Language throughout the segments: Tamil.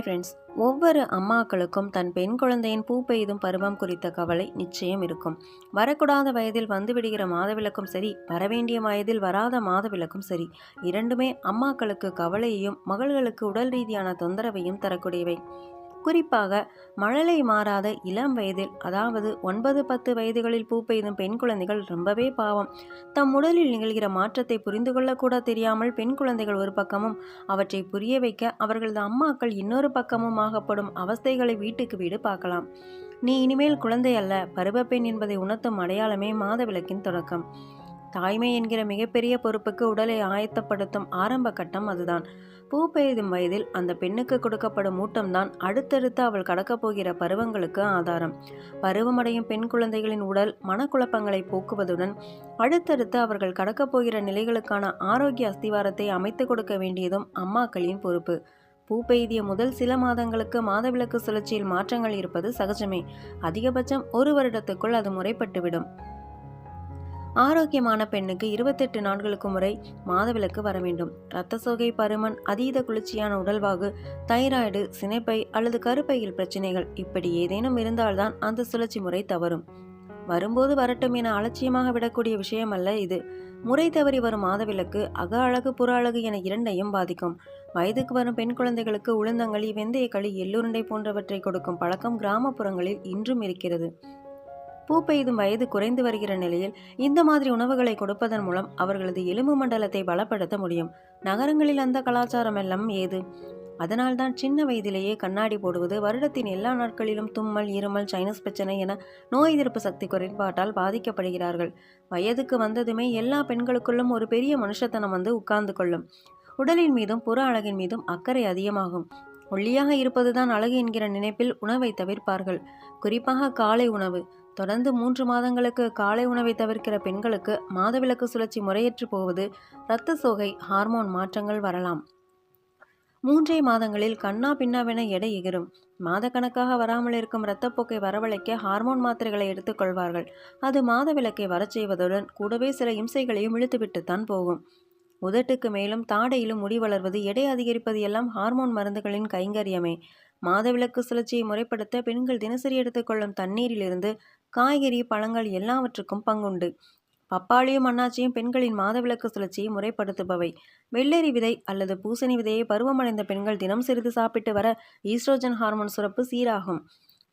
ஹாய் ஃப்ரெண்ட்ஸ் ஒவ்வொரு அம்மாக்களுக்கும் தன் பெண் குழந்தையின் பூ பெய்தும் பருவம் குறித்த கவலை நிச்சயம் இருக்கும். வரக்கூடாத வயதில் வந்துவிடுகிற மாதவிலக்கும் சரி வரவேண்டிய வயதில் வராத மாதவிலக்கும் சரி இரண்டுமே அம்மாக்களுக்கு கவலையையும் மகள்களுக்கு உடல் ரீதியான தொந்தரவையும் தரக்கூடியவை. குறிப்பாக மழலை மாறாத இளம் வயதில் அதாவது ஒன்பது பத்து வயதுகளில் பூ பெய்தும் பெண் குழந்தைகள் ரொம்பவே பாவம். தம் உடலில் நிகழ்கிற மாற்றத்தை புரிந்து கொள்ளக்கூட தெரியாமல் பெண் குழந்தைகள் ஒரு பக்கமும் அவற்றை புரிய வைக்க அவர்களது அம்மாக்கள் இன்னொரு பக்கமும் ஆகப்படும் அவஸ்தைகளை வீட்டுக்கு வீடு பார்க்கலாம். நீ இனிமேல் குழந்தை அல்ல பருவப்பெண் என்பதை உணர்த்தும் அடையாளமே மாதவிளக்கின் தொடக்கம். தாய்மை என்கிற மிகப்பெரிய பொறுப்புக்கு உடலை ஆயத்தப்படுத்தும் ஆரம்ப கட்டம் அதுதான். பூ பெய்தும் வயதில் அந்த பெண்ணுக்கு கொடுக்கப்படும் ஊட்டம்தான் அடுத்தடுத்து அவள் கடக்கப் போகிற பருவங்களுக்கு ஆதாரம். பருவமடையும் பெண் குழந்தைகளின் உடல் மனக்குழப்பங்களை போக்குவதுடன் அடுத்தடுத்து அவர்கள் கடக்கப் போகிற நிலைகளுக்கான ஆரோக்கிய அஸ்திவாரத்தை அமைத்து கொடுக்க வேண்டியதும் அம்மாக்களின் பொறுப்பு. பூ பெய்திய முதல் சில மாதங்களுக்கு மாதவிலக்கு சுழற்சியில் மாற்றங்கள் இருப்பது சகஜமே. அதிகபட்சம் ஒரு வருடத்துக்குள் அது முறைப்பட்டுவிடும். ஆரோக்கியமான பெண்ணுக்கு இருபத்தெட்டு நாட்களுக்கு முறை மாதவிலக்கு வர வேண்டும். இரத்த சோகை பருமன் அதீத குளிர்ச்சியான உடல்வாகு தைராய்டு சினைப்பை அல்லது கருப்பையில் பிரச்சனைகள் இப்படி ஏதேனும் இருந்தால்தான் அந்த சுழற்சி முறை தவறும். வரும்போது வரட்டும் என அலட்சியமாக விடக்கூடிய விஷயம் அல்ல இது. முறை தவறி வரும் மாதவிலக்கு அக அழகு புற அழகு என இரண்டையும் பாதிக்கும். வயதுக்கு வரும் பெண் குழந்தைகளுக்கு உளுந்தங்களி வெந்தயக்களி எள்ளுருண்டை போன்றவற்றை கொடுக்கும் பழக்கம் கிராமப்புறங்களில் இன்றும் இருக்கிறது. பூ பெய்தும் வயது குறைந்து வருகிற நிலையில் இந்த மாதிரி உணவுகளை கொடுப்பதன் மூலம் அவர்களது எலும்பு மண்டலத்தை பலப்படுத்த முடியும். நகரங்களில் அந்த கலாச்சாரம் எல்லாம் ஏது? அதனால்தான் சின்ன வயதிலேயே கண்ணாடி போடுவது வருடத்தின் எல்லா நாட்களிலும் தும்மல் இருமல் சைனஸ் பிரச்சனை என நோய் எதிர்ப்பு சக்தி குறைபாட்டால் பாதிக்கப்படுகிறார்கள். வயதுக்கு வந்ததுமே எல்லா பெண்களுக்குள்ளும் ஒரு பெரிய மனுஷத்தனம் வந்து உட்கார்ந்து கொள்ளும். உடலின் மீதும் புற அழகின் மீதும் அக்கறை அதிகமாகும். ஒல்லியாக இருப்பதுதான் அழகு என்கிற நினைப்பில் உணவை தவிர்ப்பார்கள். குறிப்பாக காலை உணவு. தொடர்ந்து மூன்று மாதங்களுக்கு காலை உணவை தவிர்க்கிற பெண்களுக்கு மாதவிலக்கு சுழற்சி முறையற்று போவது இரத்த சோகை ஹார்மோன் மாற்றங்கள் வரலாம். மூன்றே மாதங்களில் கண்ணா பின்னாவென எடை எகிரும். மாதக்கணக்காக வராமல் இருக்கும் இரத்தப்போக்கை வரவழைக்க ஹார்மோன் மாத்திரைகளை எடுத்துக்கொள்வார்கள் அது மாதவிலக்கை வரச் செய்வதுடன் கூடவே சில இம்சைகளையும் இழுத்துவிட்டுத்தான் போகும். உதட்டுக்கு மேலும் தாடையிலும் முடி வளர்வது எடை அதிகரிப்பது எல்லாம் ஹார்மோன் மருந்துகளின் கைங்கரியமே. மாதவிலக்கு சுழற்சியை முறைப்படுத்த பெண்கள் தினசரி எடுத்துக்கொள்ளும் தண்ணீரிலிருந்து காய்கறி பழங்கள் எல்லாவற்றுக்கும் பங்குண்டு. பப்பாளியும் அண்ணாச்சியும் பெண்களின் மாதவிலக்கு சுழற்சியை முறைப்படுத்துபவை. வெள்ளரி விதை அல்லது பூசணி விதையை பருவமடைந்த பெண்கள் தினம் சிறிது சாப்பிட்டு வர ஈஸ்ட்ரோஜன் ஹார்மோன் சுரப்பு சீராகும்.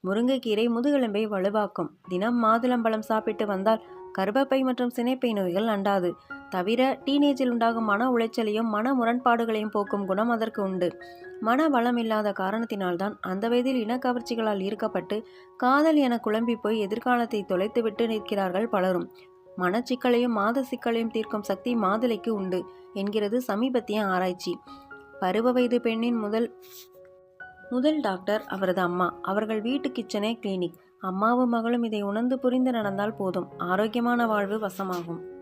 முருங்கைக்கீரை முதுகெலும்பை வலுவாக்கும். தினம் மாதுளம்பழம் சாப்பிட்டு வந்தால் கர்ப்பப்பை மற்றும் சினைப்பை நோய்கள் அண்டாது. தவிர டீனேஜில் உண்டாகும் மன உளைச்சலையும் மன முரண்பாடுகளையும் போக்கும் குணம் அதற்கு உண்டு. மன வளம் இல்லாத காரணத்தினால்தான் அந்த வயதில் இனக்கவர்ச்சிகளால் ஈர்க்கப்பட்டு காதல் என குழம்பி போய் எதிர்காலத்தை தொலைத்துவிட்டு நிற்கிறார்கள் பலரும். மனச்சிக்கலையும் மாத சிக்கலையும் தீர்க்கும் சக்தி மாதுளைக்கு உண்டு என்கிறது சமீபத்திய ஆராய்ச்சி. பருவ வயது பெண்ணின் முதல் முதல் டாக்டர் அவரது அம்மா. அவர்கள் வீட்டு கிச்சனே கிளினிக். அம்மாவும் மகளும் இதை உணர்ந்து புரிந்து நடந்தால் போதும். ஆரோக்கியமான வாழ்வு வசமாகும்.